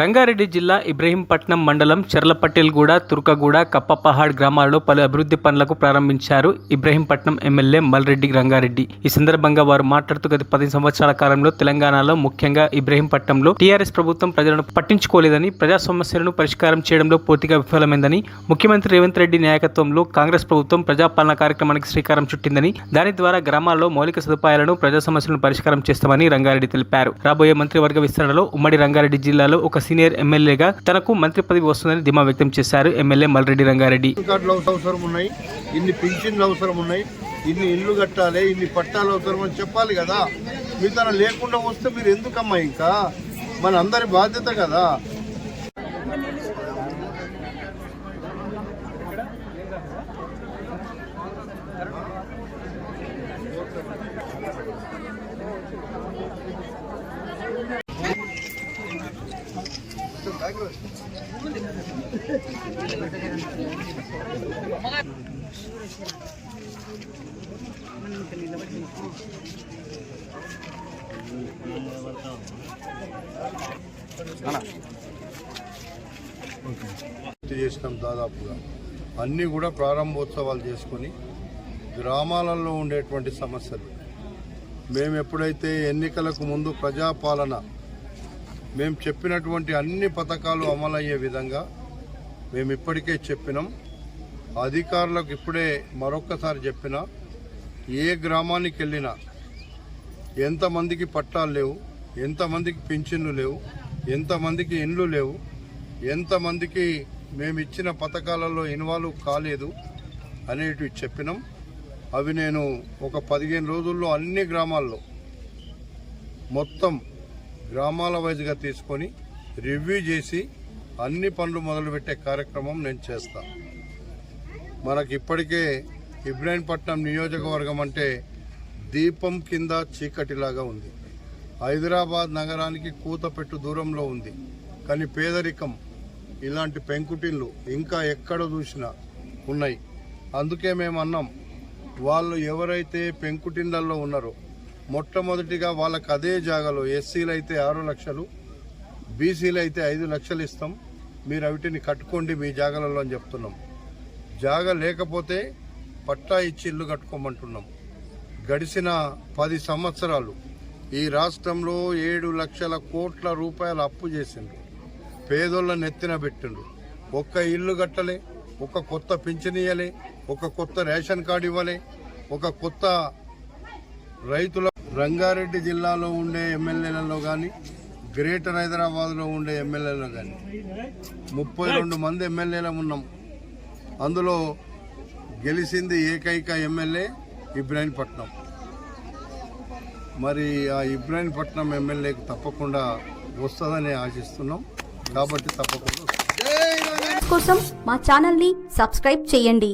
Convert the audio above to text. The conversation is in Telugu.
రంగారెడ్డి జిల్లా ఇబ్రహీంపట్నం మండలం చెర్లపట్టెల్గూడ తుర్కగూడ కప్పపహాడ్ గ్రామాల్లో పలు అభివృద్ధి పనులకు ప్రారంభించారు ఇబ్రహీంపట్నం ఎమ్మెల్యే మల్రెడ్డి రంగారెడ్డి. ఈ సందర్భంగా వారు మాట్లాడుతూ గత పది సంవత్సరాల కాలంలో తెలంగాణలో ముఖ్యంగా ఇబ్రహీంపట్నంలో టీఆర్ఎస్ ప్రభుత్వం ప్రజలను పట్టించుకోలేదని ప్రజా సమస్యలను పరిష్కారం చేయడంలో పూర్తిగా విఫలమైందని ముఖ్యమంత్రి రేవంత్ రెడ్డి నాయకత్వంలో కాంగ్రెస్ ప్రభుత్వం ప్రజాపాలన కార్యక్రమానికి శ్రీకారం చుట్టిందని దాని ద్వారా గ్రామాల్లో మౌలిక సదుపాయాలను ప్రజా సమస్యలను పరిష్కారం చేస్తామని రంగారెడ్డి తెలిపారు. రాబోయే మంత్రివర్గ విస్తరణలో ఉమ్మడి రంగారెడ్డి జిల్లాలో ఒక సీనియర్ ఎమ్మెల్యేగా తనకు మంత్రి పదవి వస్తుందని ధీమా వ్యక్తం చేశారు ఎమ్మెల్యే మల్రెడ్డి రంగారెడ్డి. అవసరం ఉన్నాయి ఇన్ని పింఛన్లు అవసరం ఉన్నాయి ఇన్ని ఇల్లు కట్టాలి ఇన్ని పట్టాలు అవసరం అని చెప్పాలి కదా. మీ తన లేకుండా వస్తే మీరు ఎందుకమ్మా ఇంకా? మన అందరి బాధ్యత కదా. పూర్తి చేసినాం దాదాపుగా. అన్నీ కూడా ప్రారంభోత్సవాలు చేసుకొని గ్రామాలలో ఉండేటువంటి సమస్యలు. మేము ఎప్పుడైతే ఎన్నికలకు ముందు ప్రజాపాలన మేము చెప్పినటువంటి అన్ని పథకాలు అమలయ్యే విధంగా మేము ఇప్పటికే చెప్పినాం. అధికారులకు ఇప్పుడే మరొక్కసారి చెప్పిన ఏ గ్రామానికి వెళ్ళినా ఎంతమందికి పట్టాలు లేవు ఎంతమందికి పింఛన్లు లేవు ఎంతమందికి ఇండ్లు లేవు ఎంతమందికి మేము ఇచ్చిన పథకాలలో ఇన్వాల్వ్ కాలేదు అనేటివి చెప్పినాం. అవి నేను ఒక పదిహేను రోజుల్లో అన్ని గ్రామాల్లో మొత్తం గ్రామాల వైజ్గా తీసుకొని రివ్యూ చేసి అన్ని పనులు మొదలుపెట్టే కార్యక్రమం నేను చేస్తాను మనకి ఇప్పటికే ఇబ్రాహీంపట్నం నియోజకవర్గం అంటే దీపం కింద చీకటిలాగా ఉంది. హైదరాబాద్ నగరానికి కూతపెట్టు దూరంలో ఉంది. కానీ పేదరికం ఇలాంటి పెంకుటిళ్ళు ఇంకా ఎక్కడ చూసినా ఉన్నాయి. అందుకే మేము అన్నాం వాళ్ళు ఎవరైతే పెంకుటిళ్ళల్లో ఉన్నారో మొట్టమొదటిగా వాళ్ళకి అదే జాగాలో ఎస్సీలు అయితే ఆరు లక్షలు బీసీలు అయితే ఐదు లక్షలు ఇస్తాం. మీరు అవిటిని కట్టుకోండి మీ జాగాలలో అని చెప్తున్నాం. జాగా లేకపోతే పట్టా ఇచ్చి ఇల్లు కట్టుకోమంటున్నాం. గడిచిన పది సంవత్సరాలు ఈ రాష్ట్రంలో ఏడు లక్షల కోట్ల రూపాయల అప్పు చేసిండ్రు. పేదోళ్ళ నెత్తిన పెట్టిండ్రు. ఒక్క ఇల్లు కట్టలే ఒక కొత్త పింఛన్ ఇవ్వలే ఒక కొత్త రేషన్ కార్డు ఇవ్వలే ఒక కొత్త రైతుల రంగారెడ్డి జిల్లాలో ఉండే ఎమ్మెల్యేలలో కానీ గ్రేటర్ హైదరాబాద్లో ఉండే ఎమ్మెల్యేలో కానీ ముప్పై రెండు మంది ఎమ్మెల్యేలు ఉన్నాం. అందులో గెలిచింది ఏకైక ఎమ్మెల్యే ఇబ్రాహీంపట్నం. మరి ఆ ఇబ్రాహీంపట్నం ఎమ్మెల్యేకి తప్పకుండా వస్తుందని ఆశిస్తున్నాం. కాబట్టి తప్పకుండా కోసం మా ఛానల్ని సబ్స్క్రైబ్ చేయండి.